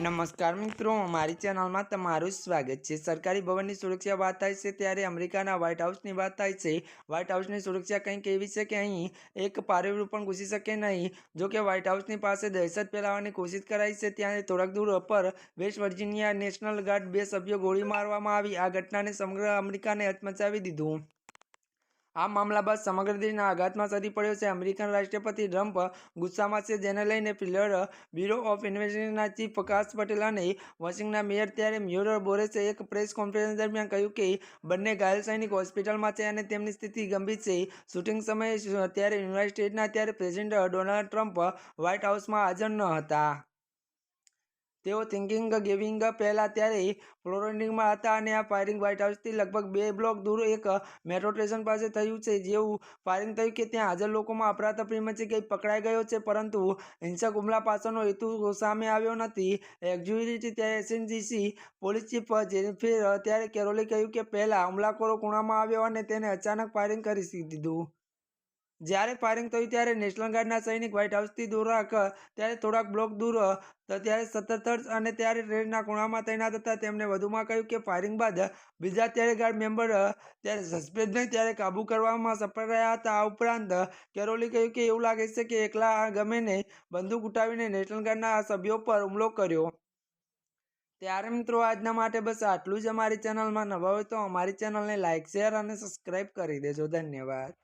નમસ્કાર મિત્રો, મારી ચેનલમાં તમારું સ્વાગત છે. સરકારી ભવનની સુરક્ષા વાત થાય છે ત્યારે અમેરિકાના વ્હાઇટ હાઉસની વાત થાય છે. વ્હાઇટ હાઉસની સુરક્ષા કંઈક એવી છે કે અહીં એક પારેવડું પણ ઘૂસી શકે નહીં. જો કે વ્હાઇટ હાઉસની પાસે દહેશત ફેલાવવાની કોશિશ કરાઈ છે ત્યાં થોડાક દૂર પર વેસ્ટ વર્જિનિયા નેશનલ ગાર્ડ બે સભ્યો ગોળી મારવામાં આવી. આ ઘટનાને સમગ્ર અમેરિકાને હચમચાવી દીધું. આ મામલા બાદ સમગ્ર દેશના આઘાતમાં સરી પડ્યો છે. અમેરિકન રાષ્ટ્રપતિ ટ્રમ્પ ગુસ્સામાં છે, જેને લઈને ફિલર બ્યુરો ઓફ ઇન્વેસ્ટિગેશનના ચીફ પ્રકાશ પટેલ અને વોશિંગના મેયર ત્યારે મ્યુરર બોરેસે એક પ્રેસ કોન્ફરન્સ દરમિયાન કહ્યું કે બંને ઘાયલ સૈનિક હોસ્પિટલમાં છે અને તેમની સ્થિતિ ગંભીર છે. શૂટિંગ સમયે ત્યારે યુનાઇટેડ સ્ટેટના ત્યારે પ્રેસિડેન્ટ ડોનાલ્ડ ટ્રમ્પ વ્હાઇટ હાઉસમાં હાજર ન હતા. તેઓ થિંકિંગ ગિવિંગ પહેલાં ત્યારે ફ્લોરિડામાં હતા અને આ ફાયરિંગ વ્હાઇટ હાઉસથી લગભગ બે બ્લોક દૂર એક મેટ્રો સ્ટેશન પાસે થયું છે. જેવું ફાયરિંગ થયું કે ત્યાં હાજર લોકોમાં અફરાતફરી મચી ગઈ પકડાઈ ગયો છે. પરંતુ હિંસક હુમલા પાછળનો હેતુ સામે આવ્યો નથી. એક્ઝ્યુરિટી ત્યારે એસએનજીસી પોલીસ ચીફ જેનિફર ત્યારે કેરોલે કહ્યું કે પહેલાં હુમલાખોરો ખૂણામાં આવ્યો અને તેને અચાનક ફાયરિંગ કરી દીધું. જ્યારે ફાયરિંગ થયું ત્યારે નેશનલ ગાર્ડના સૈનિક વ્હાઇટ હાઉસથી દૂરાક ત્યારે થોડાક બ્લોક દૂર ત્યારે સતત અને ત્યારે ટ્રેનના ખૂણામાં તૈનાત હતા. તેમણે વધુમાં કહ્યું કે ફાયરિંગ બાદ બીજા ત્યારે ગાર્ડ મેમ્બર, ત્યારે સસ્પેન્ડને ત્યારે કાબૂ કરવામાં સફળ રહ્યા હતા. આ ઉપરાંત કેરોલી કહ્યું કે એવું લાગે છે કે એકલા ગમે ને બંદૂક ઉઠાવીને નેશનલ ગાર્ડના સભ્યો પર હુમલો કર્યો. ત્યારે મિત્રો, આજના માટે બસ આટલું જ અમારી ચેનલમાં નવા હોય તો અમારી ચેનલને લાઇક શેર અને સબસ્ક્રાઈબ કરી દેજો. ધન્યવાદ.